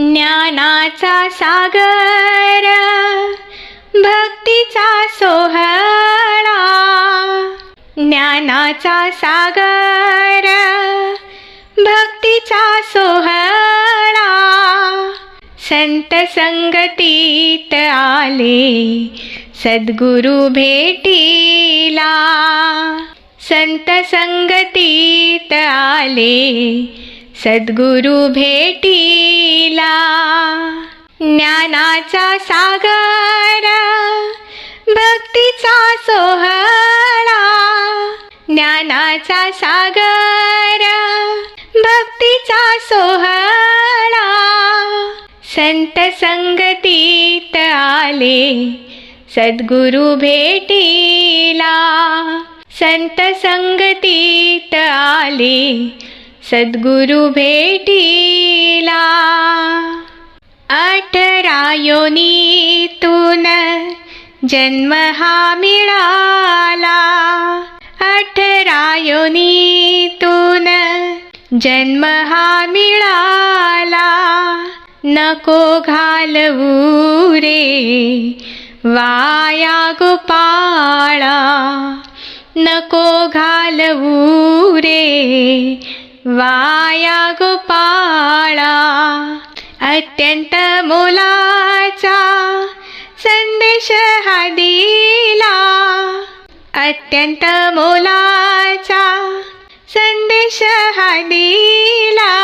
ज्ञानाचा सागर भक्तीचा सोहळा. ज्ञानाचा सागर भक्तीचा सोहळा. संत संगतीत आले सद्गुरु भेटीला. संत संगतीत आले सद्गुरु भेटीला ज्ञानाचा सागर भक्तीचा सोहळा ज्ञानाचा सागर भक्तीचा सोहळा. संत संगतीत आले सद्गुरु भेटीला संत संगतीत आले सद्गुरु भेटीला. अठरा योनीतून जन्म हा मिळाला. अठरा योनीतून जन्म हा मिळाला. नको घालवू रे वाया गोपाळा. नको घालवू रे वाया गोपाळा अत्यंत मोलाचा संदेश हा दिला. अत्यंत मोलाचा संदेश हा दिला.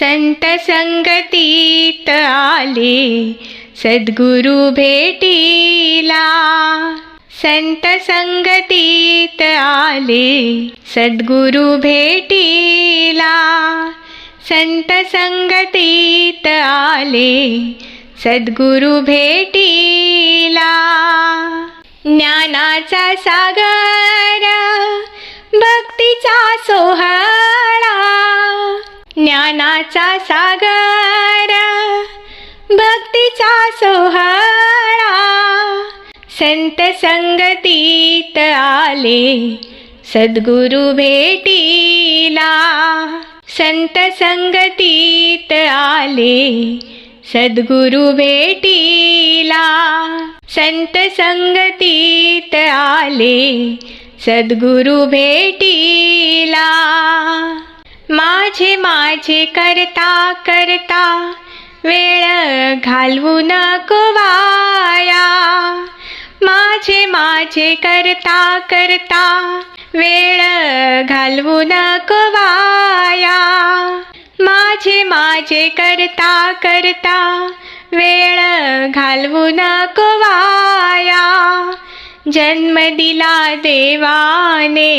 संत संगतीत आले सद्गुरु भेटीला. संत संगतीत आले सद्गुरु भेटीला संत संगतीत आले. सद्गुरु भेटीला ज्ञानाचा सागर भक्तीचा सोहळा. ज्ञानाचा सागर भक्तीचा सोहळा. संत संगतीत आले. सद्गुरु भेटीला संत संगतीत आले. सद्गुरु भेटीला संत संगतीत आले. सद्गुरु भेटीला माझे माझे करता करता वेळ घालवू नको वाया. माझे माझे करता करता वेळ घालवू नको वाया. माझे माझे करता करता वेळ घालवू नको वाया. जन्म दिला देवाने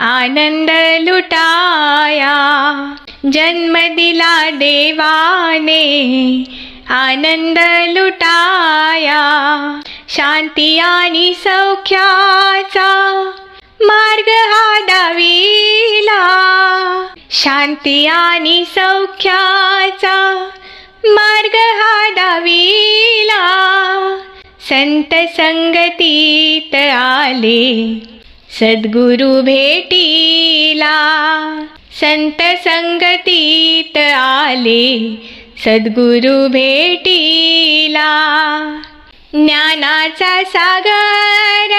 आनंद लुटाया. जन्म दिला देवाने आनंद लुटाया. शांती आणि सौख्याचा शांती आणि सौख्याचा मार्ग हा डावीला. संत संगतीत आले सद्गुरु भेटीला. संत संगतीत आले सद्गुरु भेटीला. ज्ञानाचा सागर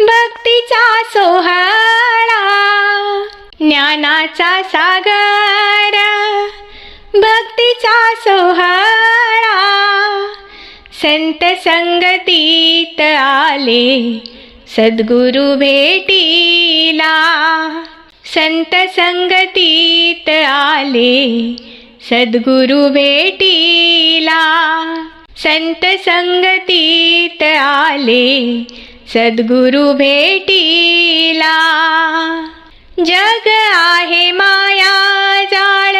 भक्तीचा सोहळा. ज्ञानाचा सागर भक्तीचा सोहळा. संत संगतीत आले सद्गुरु भेटीला. संत संगतीत आले सद्गुरु भेटीला. संत संगतीत आले सद्गुरु भेटीला. जग आहे माया जाळ.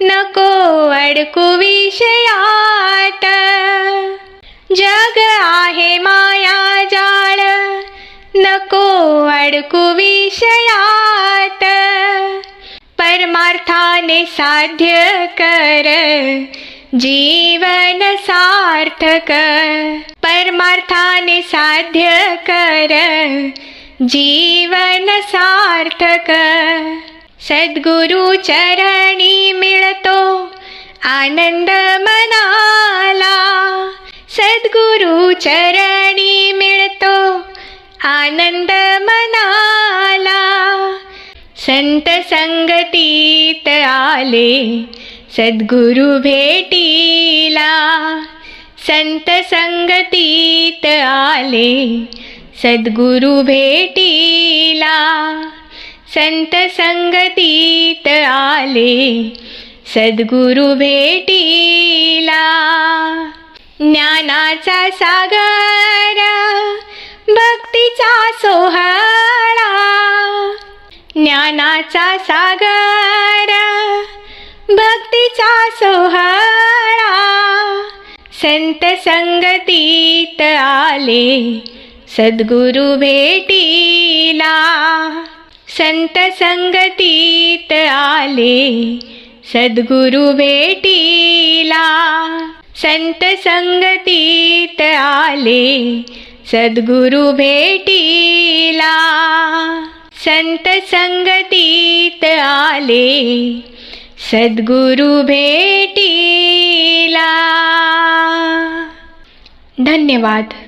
नको अडकू विषयात. जग आहे माया जाळ. नको अडकू विषयात. परमार्थाने साध्य कर. जीवन सार्थक. परमार्थाने साध्य कर. जीवन सार्थक. सद्गुरु चरणी मिळतो आनंद मनाला. सद्गुरु चरणी मिळतो आनंद मनाला. संत संगतीत आले सद्गुरु भेटीला. संत संगतीत आले सद्गुरु भेटीला संत संगतीत आले. सद्गुरु भेटीला ज्ञानाचा सागर भक्तीचा सोहळा. ज्ञानाचा सागर भक्तीचा सोहळा. संत संगतीत आले. सद्गुरु भेटीला संत संगतीत आले. सद्गुरु भेटीला संत संगतीत आले. सद्गुरु भेटीला संत संगतीत आले. सद्गुरु भेटीला. धन्यवाद.